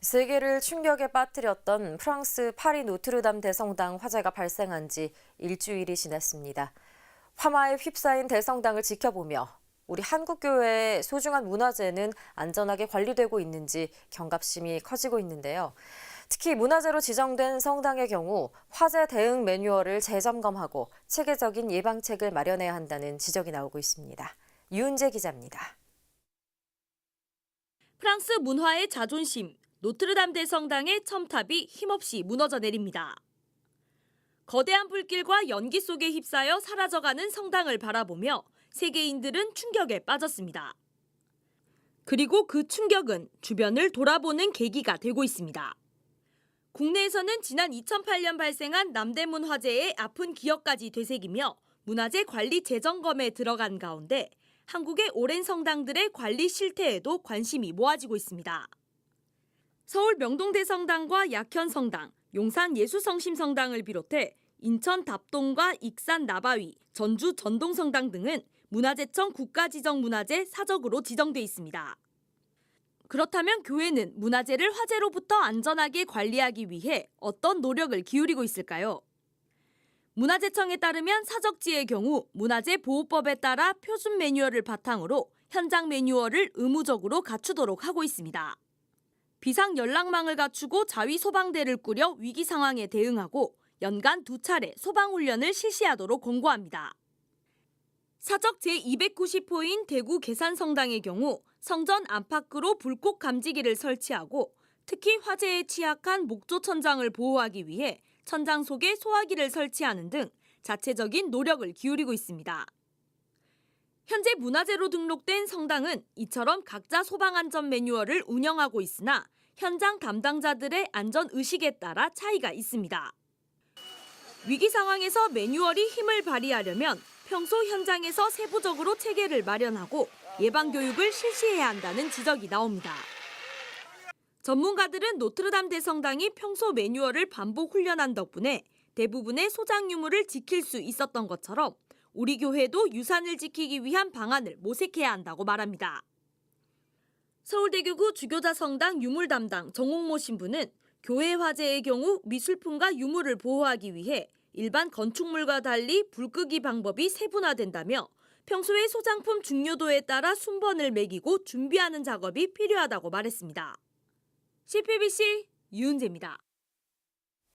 세계를 충격에 빠뜨렸던 프랑스 파리 노트르담 대성당 화재가 발생한 지 일주일이 지났습니다. 화마에 휩싸인 대성당을 지켜보며 우리 한국교회의 소중한 문화재는 안전하게 관리되고 있는지 경각심이 커지고 있는데요. 특히 문화재로 지정된 성당의 경우 화재 대응 매뉴얼을 재점검하고 체계적인 예방책을 마련해야 한다는 지적이 나오고 있습니다. 유은재 기자입니다. 프랑스 문화의 자존심, 노트르담 대성당의 첨탑이 힘없이 무너져 내립니다. 거대한 불길과 연기 속에 휩싸여 사라져가는 성당을 바라보며 세계인들은 충격에 빠졌습니다. 그리고 그 충격은 주변을 돌아보는 계기가 되고 있습니다. 국내에서는 지난 2008년 발생한 남대문 화재의 아픈 기억까지 되새기며 문화재 관리 재점검에 들어간 가운데 한국의 오랜 성당들의 관리 실태에도 관심이 모아지고 있습니다. 서울 명동대성당과 약현성당, 용산 예수성심성당을 비롯해 인천 답동과 익산 나바위, 전주 전동성당 등은 문화재청 국가지정 문화재 사적으로 지정돼 있습니다. 그렇다면 교회는 문화재를 화재로부터 안전하게 관리하기 위해 어떤 노력을 기울이고 있을까요? 문화재청에 따르면 사적지의 경우 문화재 보호법에 따라 표준 매뉴얼을 바탕으로 현장 매뉴얼을 의무적으로 갖추도록 하고 있습니다. 비상 연락망을 갖추고 자위 소방대를 꾸려 위기 상황에 대응하고 연간 두 차례 소방 훈련을 실시하도록 권고합니다. 사적 제290호인 대구 계산성당의 경우 성전 안팎으로 불꽃 감지기를 설치하고 특히 화재에 취약한 목조 천장을 보호하기 위해 천장 속에 소화기를 설치하는 등 자체적인 노력을 기울이고 있습니다. 현재 문화재로 등록된 성당은 이처럼 각자 소방 안전 매뉴얼을 운영하고 있으나 현장 담당자들의 안전 의식에 따라 차이가 있습니다. 위기 상황에서 매뉴얼이 힘을 발휘하려면 평소 현장에서 세부적으로 체계를 마련하고 예방 교육을 실시해야 한다는 지적이 나옵니다. 전문가들은 노트르담 대성당이 평소 매뉴얼을 반복 훈련한 덕분에 대부분의 소장 유무를 지킬 수 있었던 것처럼 우리 교회도 유산을 지키기 위한 방안을 모색해야 한다고 말합니다. 서울대교구 주교자 성당 유물 담당 정옥모 신부는 교회 화재의 경우 미술품과 유물을 보호하기 위해 일반 건축물과 달리 불 끄기 방법이 세분화된다며 평소에 소장품 중요도에 따라 순번을 매기고 준비하는 작업이 필요하다고 말했습니다. CPBC 유은재입니다.